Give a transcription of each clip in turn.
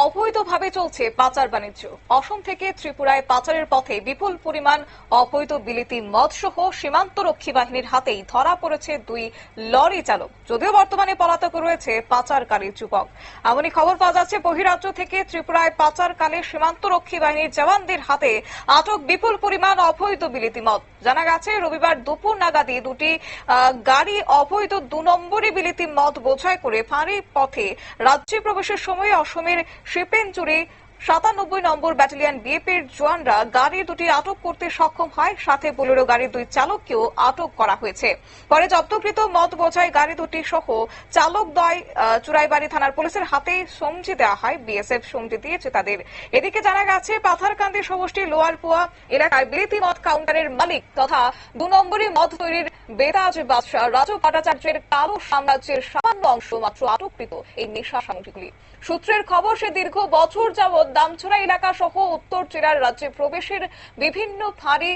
অবৈধভাবে চলছে পাচার বাণিজ্য। অসম থেকে ত্রিপুরায় পাচারের পথে বিপুল পরিমাণ অবৈধ বিলিতি মদ সহ সীমান্তরক্ষী বাহিনীর হাতেই ধরা পড়েছে দুই লরি চালক। যদিও বর্তমানে পলাতক রয়েছে পাচারকারী যুবক। এমনই খবর পাওয়া যাচ্ছে, বহিরাজ্য থেকে ত্রিপুরায় পাচারকালে সীমান্তরক্ষী বাহিনীর জওয়ানদের হাতে আটক বিপুল পরিমাণ অবৈধ বিলিতি মদ। জানা গেছে, রবিবার দুপুর নাগাদই দুটি গাড়ি অবৈধ দু নম্বরে বিলিতি মদ বোঝাই করে ফাঁড়ি পথে রাজ্যে প্রবেশের সময় অসমের শিপেনচুরি সাতানব্বই নম্বর ব্যাটালিয়ন বিএপির জওয়ানরা গাড়ি দুটি আটক করতে সক্ষম হয়, সাথে বোলেরো গাড়ির দুই চালককেও আটক করা হয়েছে। পরে জব্দকৃত মদ বোঝাই গাড়ি দুটি সহ চালক দয় চুরাইবাড়ি থানার পুলিশের হাতে সমঝি দেওয়া হয়। বিএসএফ সমঝি দিয়েছে তাদের। এদিকে জানা গেছে, পাথারকান্দি সমষ্টি লোয়ারপুয়া এলাকায় বিলিতি মদ কাউন্টারের মালিক তথা দু নম্বরী মদ তৈরির বেতাজ বাদশাহ রাজু ভট্টাচার্যের কালো সাম্রাজ্যের সামান্য অংশ মাত্র আটককৃত এই নেশা সামগ্রীগুলি। সূত্রের খবর, সে দীর্ঘ বছর যাবৎ দামছড়া এলাকা সহ উত্তর জেলার রাজ্যে প্রবেশের বিভিন্ন ফাঁড়ি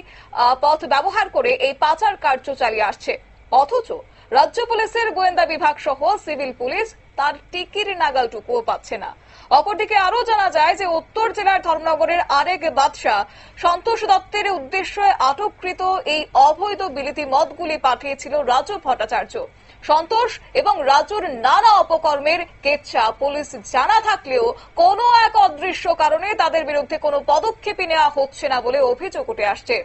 পথ ব্যবহার করে এই পাচার কার্য চালিয়ে আসছে। অথচ রাজ্য পুলিশের গোয়েন্দা বিভাগ সহ সিভিল পুলিশ তার টিকির নাগালটুকুও পাচ্ছে না। অপরদিকে আরও জানা যায় যে উত্তর জেলার ধর্মনগরের আরেক বাদশাহ সন্তোষ দত্তের উদ্দেশ্যে আটককৃত এই অবৈধ বিলিতি মদগুলি পাঠিয়েছিল রাজু ভট্টাচার্য। সন্তোষ এবং রাজুর নানা অপকর্মের কেচ্ছা পুলিশ জানা থাকলেও কোনো এক অদৃশ্য কারণে তাদের বিরুদ্ধে কোনো পদক্ষেপই নেওয়া হচ্ছে না বলে অভিযোগ উঠে আসছে।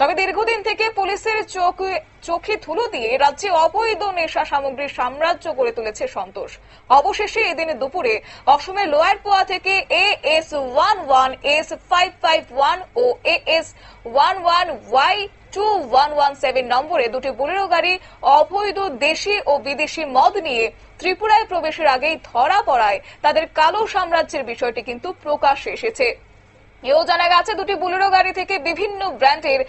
তবে দীর্ঘদিন থেকে পুলিশের চোখে চোখে ধুলো দিয়ে রাজ্যে অবৈধ নেশা সামগ্রীর সাম্রাজ্য গড়ে তুলেছে সন্তোষ। অবশেষে এদিন দুপুরে অসমের লোয়ারপোয়া থেকে A S one one S five five one O A S one one Y two one one seven নম্বরে দুটি বুলেরো গাড়ি, অবৈধ দেশি ও বিদেশি মদ নিয়ে ত্রিপুরায় প্রবেশের আগেই ধরা পড়ায়। তাদের কালো সাম্রাজ্যের বিষয়টি কিন্তু প্রকাশ এসেছে। এও জানা গেছে, দুটি বুলেরো গাড়ি থেকে বিভিন্ন ব্র্যান্ডের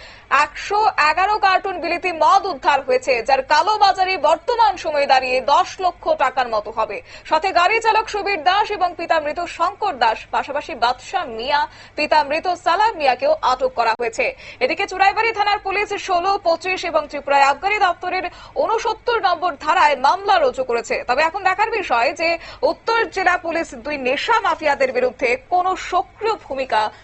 একশো এগারো কার্টুন বিলিতি মদ উদ্ধার হয়েছে, যার কালো বাজারে বর্তমান সময়ে দাঁড়িয়ে দশ লক্ষ টাকার মতো হবে। সাথে গাড়ি চালক সুবীর দাস এবং পিতা মৃত শঙ্কর দাস, পাশাপাশি বাদশাহ মিয়া, পিতা মৃত সালাম মিয়াকেও আটক করা হয়েছে। এদিকে চুরাইবাড়ি থানার পুলিশ ষোলো, পঁচিশ এবং ত্রিপুরায় আবগারি দপ্তরের উনসত্তর নম্বর ধারায় মামলা রুজু করেছে। তবে এখন দেখার বিষয় যে, উত্তর জেলা পুলিশ দুই নেশা মাফিয়াদের বিরুদ্ধে কোনো সক্রিয় ভূমিকা